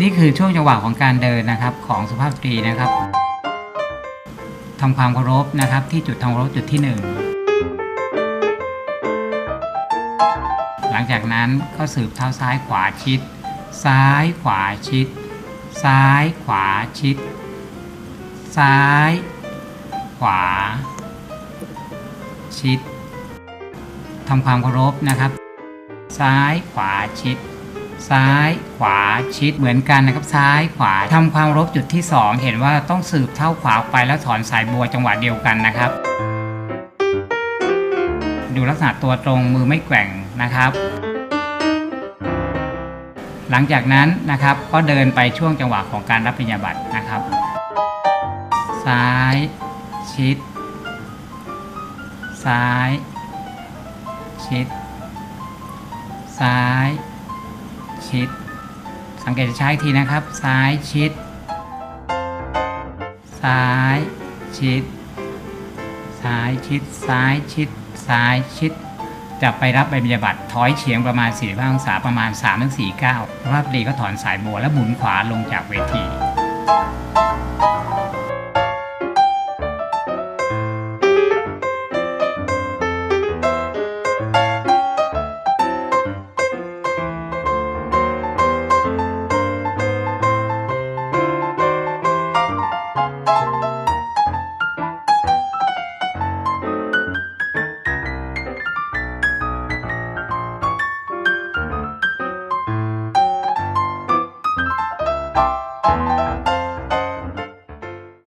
นี่คือช่วงจังหวะของการเดินนะครับของสุภาพสตรีนะครับทำความเคารพนะครับ ที่จุดทำความเคารพจุดที่หนึ่งหลังจากนั้นก็สืบเท้าซ้ายขวาชิด ซ้ายขวาชิด ซ้ายขวาชิด ซ้าย ขวา ชิดทำความเคารพนะครับ ซ้ายขวาชิด ซ้ายขวาชิดเหมือนกันนะครับซ้ายขวาทำความรพจุดที่ 2 เห็นว่าต้องสืบเท้าขวาไปแล้วถอนสายบัวจังหวะเดียวกันนะครับ ดูลักษณะตัวตรงมือไม่แกว่งนะครับ หลังจากนั้นนะครับก็เดินไปช่วงจังหวะของการรับปริญญาบัตรนะครับ ซ้าย ชิด ซ้าย ชิด ซ้าย ชิด สังเกตใช้ทีนะครับ ซ้ายชิด ซ้ายชิด ซ้ายชิด ซ้ายชิด ซ้ายชิด จะไปรับใบบัญญาบัติถอยเฉียงประมาณ45องศาประมาณ3-4ก้าวพระภาพดีก็ถอนสายบัวและหมุนขวาลงจากเวที Música